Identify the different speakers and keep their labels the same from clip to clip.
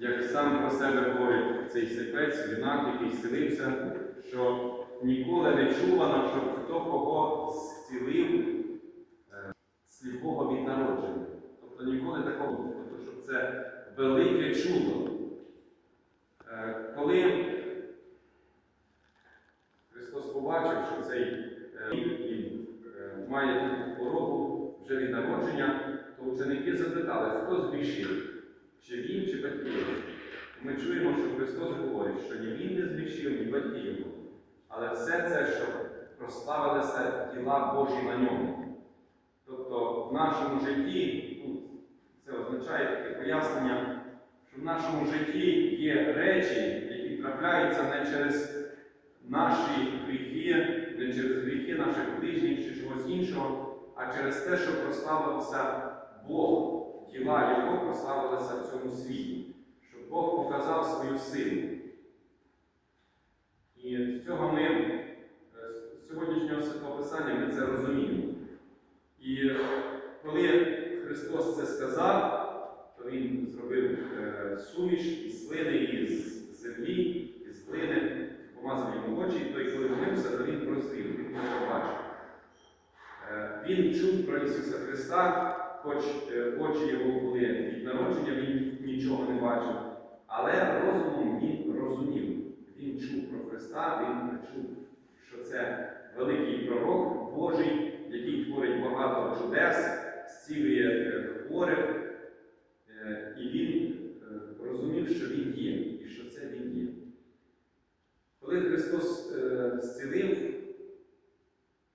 Speaker 1: як сам про себе говорить цей сліпець, юнак, який зцілився, що ніколи не чувано, щоб хто кого зцілив е, сліпого від народження. Тобто ніколи такого, тобто, щоб це велике чудо. Е, Коли Христос побачив, що цей е, він має хворобу вже від народження, то ученики запитали, хто згрішив, чи він, чи батьки його. Ми чуємо, що Христос говорить, що ні він не згрішив, ні батьки його. Але все це, що прославилися діла Божі на ньому. Тобто в нашому житті, ну, це означає таке пояснення, що в нашому житті є речі, які трапляються не через наші гріхи, не через гріхи наших ближніх чи чогось іншого, а через те, що прославився Бог, діла Його прославилися в цьому світі, щоб Бог показав свою силу. І з цього ми, е, з сьогоднішнього святого Писання, ми це розуміємо. І коли Христос це сказав, то Він зробив е, суміш із слини, із землі, із глини, помазав йому очі, і той, коли молився, то він прозрів, він побачив. Е, Він чув про Ісуса Христа, хоч е, очі його були від народження, він нічого не бачив, але розумом він розумів. Він чув про Христа, він чув, що це великий пророк Божий, який творить багато чудес, зцілює е, хворих, Е, і він е, розумів, що він є, і що це він є. Коли Христос е, зцілив,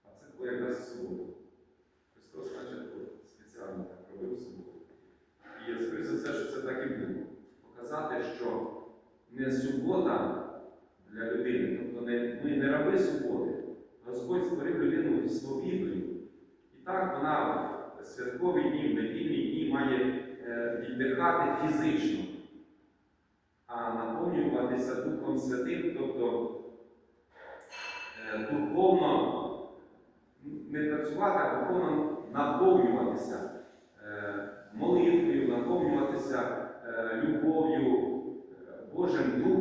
Speaker 1: а це було якраз субота. Христос, значить, от спеціально так робив суботу. І скоріше за все, що це так і було. Показати, що не субота для людини, тобто не, ми не раби суботи. Господь створив людину свобідною. І так вона в святкові дні, в недільні дні має е, віддихати фізично, а наповнюватися Духом Святим, тобто е, духовно не працювати, а духовно наповнюватися е, молитвою, наповнюватися любов'ю, Божим Духом,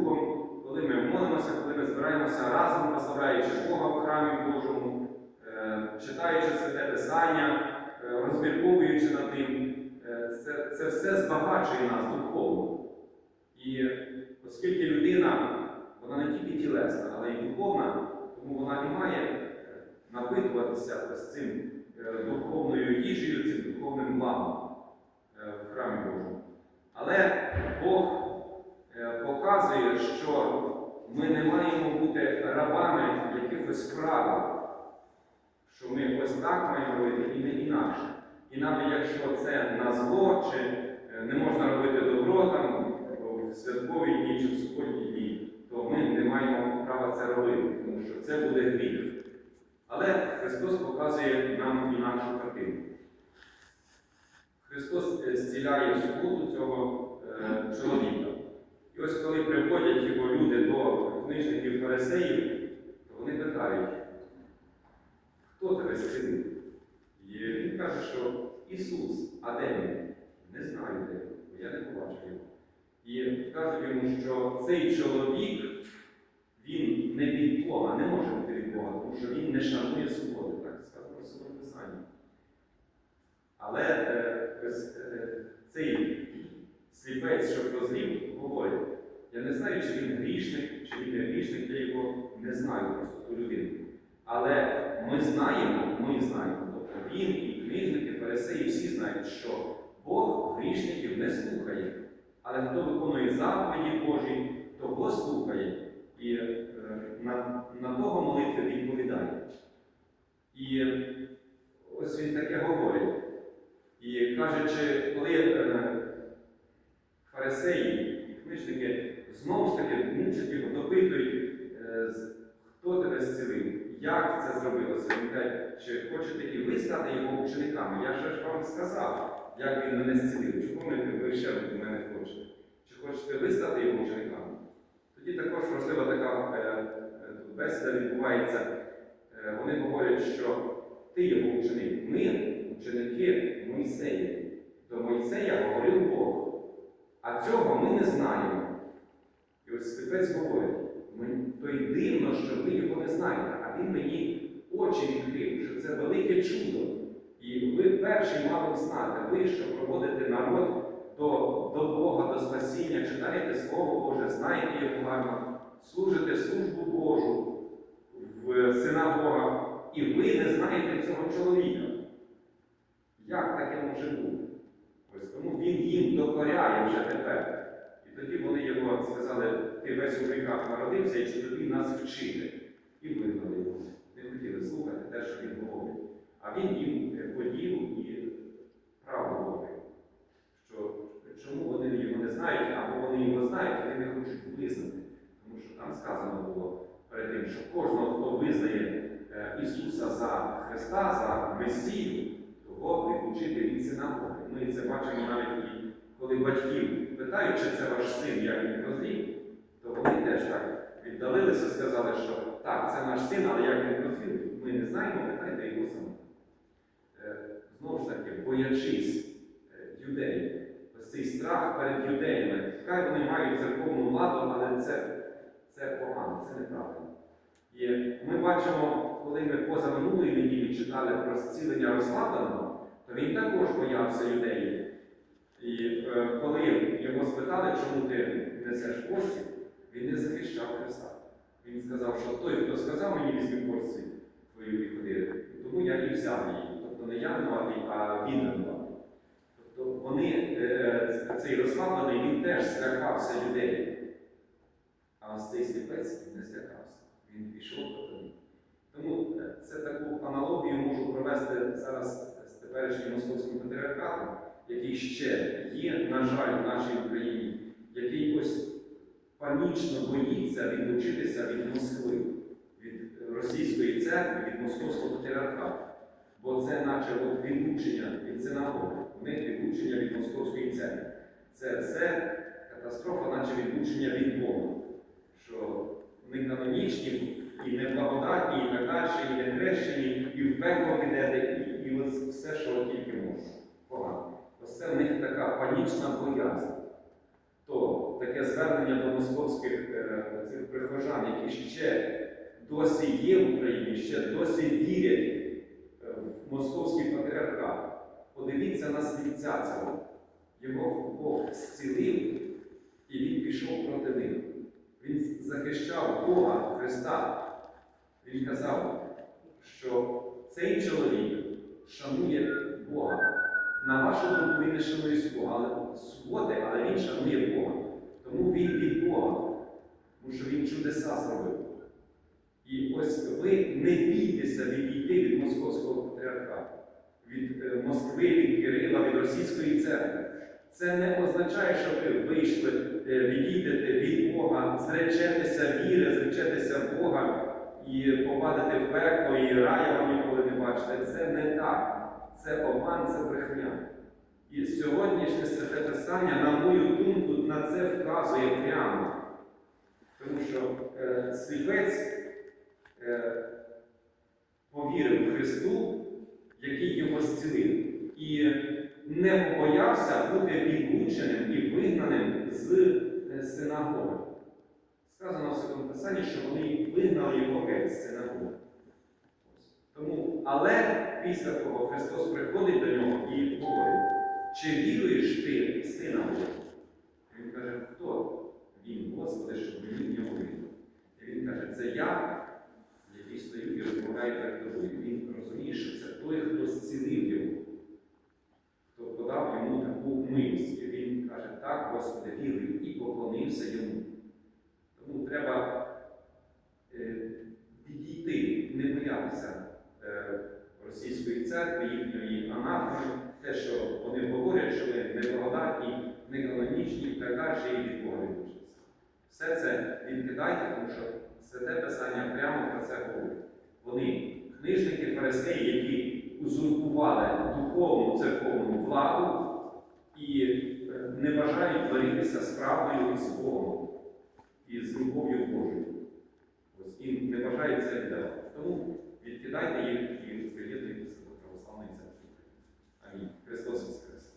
Speaker 1: молимося, коли ми збираємося разом, прославляючи Бога в храмі Божому, е, читаючи святе Писання, е, розмірковуючи над ним, е, це, це все збагачує нас духовно. І оскільки людина, вона не тільки тілесна, але й духовна, тому вона не має напитуватися ось цим духовною їжею, цим духовним благом в храмі Божому. Але Бог показує, що ми не маємо бути рабами якихось правил, що ми ось так маємо робити і не інакше. І навіть якщо це на зло, чи е, не можна робити добро там в святкові дні чи в суботні дні, то ми не маємо права це робити, тому що це буде гріх. Але Христос показує нам інакшу картину. Христос е, зціляє в суботу цього е, чоловіка. І ось коли приводять його люди до книжників фарисеїв, то вони питають, хто тебе зцілив? І він каже, що Ісус, а де він? Не знаю де бо я не побачив його. І кажуть йому, що цей чоловік, він не від Бога, не може бути від Бога, тому що він не шанує суботи, так сказано в Святому Писанні. Але е, е, цей сліпець, що прозрів, говорить, я не знаю, чи він грішник, чи він не грішник, я його не знаю просто ту людину. Але ми знаємо, ми знаємо, тобто він і книжники, фарисеї, всі знають, що Бог грішників не слухає. Але хто виконує заповіді Божі, того слухає і е, на, на того молитви відповідає. І ось він таке говорить. І кажучи, коли е, фарисеї і книжники знову ж таки мучать його, допитують, е, хто тебе зцілив, як це зробилося. Він каже, чи хочете і ви стати його учениками? Я ще ж вам сказав, як він мене зцілив. Чого ми ви ще від мене хочете? Чи хочете ви стати його учениками? Тоді також важлива така е, е, бесіда відбувається. Вони говорять, що ти його ученик. Ми ученики Мойсея. До Мойсея говорив Бог. А цього ми не знаємо. І ось Степець говорить, то й дивно, що ви його не знаєте, а він мені очі відкрив, що це велике чудо. І ви перші мали знати, ви, що проводите народ до, до Бога, до спасіння, читаєте Слово Боже, знаєте його гарно, служите службу Божу в синагогах, і ви не знаєте цього чоловіка. Як таке може бути? Ось тому він їм докоряє вже тепер. Тоді вони його сказали, ти весь у гріхах народився, і чи тобі нас вчити. І вигнали його. Не хотіли слухати те, що він говорить. А він їм е, подів і правду говорив, що чому вони його не знають, або вони його знають, вони не хочуть визнати. Тому що там сказано було перед тим, що кожного, хто визнає е, Ісуса за Христа, за Месію, того відлучити від синагоги. Ми це бачимо навіть коли батьків питають, чи це ваш син, як він прозрів, то вони теж так віддалилися, сказали, що так, це наш син, але як він прозрів, ми не знаємо, питайте його самого. Е, Знову ж таки, боячись е, юдеїв, ось цей страх перед юдеями. Хай вони мають церковну владу, але це, це погано, це неправильно. І ми бачимо, коли ми поза минулої неділі читали про зцілення розслабленого, то він також боявся юдеїв. І е, коли його спитали, чому ти несеш пості, він не захищав Христа. Він сказав, що той, хто сказав мені візьми порцію твою і тому я і взяв її. Тобто не я винуватий, а він винуватий. Тобто вони, е, цей розслаблений, він теж злякався людей. А ось цей сліпець не злякався. Він пішов них. Тому е, це таку аналогію можу провести зараз з теперішнім московським патріархатом, який ще є, на жаль, в нашій Україні, який ось панічно боїться відлучитися від Москви, від російської церкви, від московського патріархату. Бо це наче от відлучення від синагоги, них відлучення від московської церкви. Це все катастрофа, наче відлучення від Бога. Що не канонічні, і не благодатні, і так далі, і не хрещені, і в пекло підете, і, і ось все, що тільки можна. Погано. Ось це в них така панічна боязнь. То таке звернення до московських е, цих прихожан, які ще досі є в Україні, ще досі вірять е, в московський патріархат. Подивіться на слівця цього. Його Бог зцілив, і він пішов проти них. Він захищав Бога Христа. Він казав, що цей чоловік шанує Бога. На вашу думку, він не шанує суботи, але він шанує Бога. Тому він від Бога, тому що він чудеса зробив. І ось ви не бійтеся відійти від московського патріархату, від е, Москви, від Кирила, від російської церкви. Це не означає, що ви вийшли, е, відійдете від Бога, зречетеся віри, зречетеся Бога і попадете в пекло, і рая вам ніколи не бачите. Це не так. Це обман, це брехня. І сьогоднішнє святе Писання, на мою думку, на це вказує прямо. Тому що е, сліпець е, повірив Христу, який його зцілив, і не побоявся бути відлученим і вигнаним з е, синагоги. Сказано в Святому Писанні, що вони вигнали його геть з синагоги. Тому, але після того Христос приходить до нього і говорить, чи віруєш ти в Сина Божого? Він каже, хто він, Господи, щоб мені в нього вірити? І він каже, це я, який стою і розмовляю перед тобою. Він розуміє, що це той, хто зцілив його, хто подав йому таку милість. І він каже, так, Господи, вірую, і поклонився йому. Тому треба е, відійти, не боятися е, російської церкви, їхньої анафеми, те, що вони говорять, що ви неблагодатні, неканонічні і так далі, і від. Все це відкидайте, тому що святе Писання прямо про це говорить. Вони книжники, фарисеї, які узурпували духовну церковну владу і е, не бажають боротися з правдою і з Богом, і з любов'ю Божою. І не бажають це віддавати. Тому відкидайте їх і приєднуйтеся до православної церкви. Амінь. Христос Воскрес!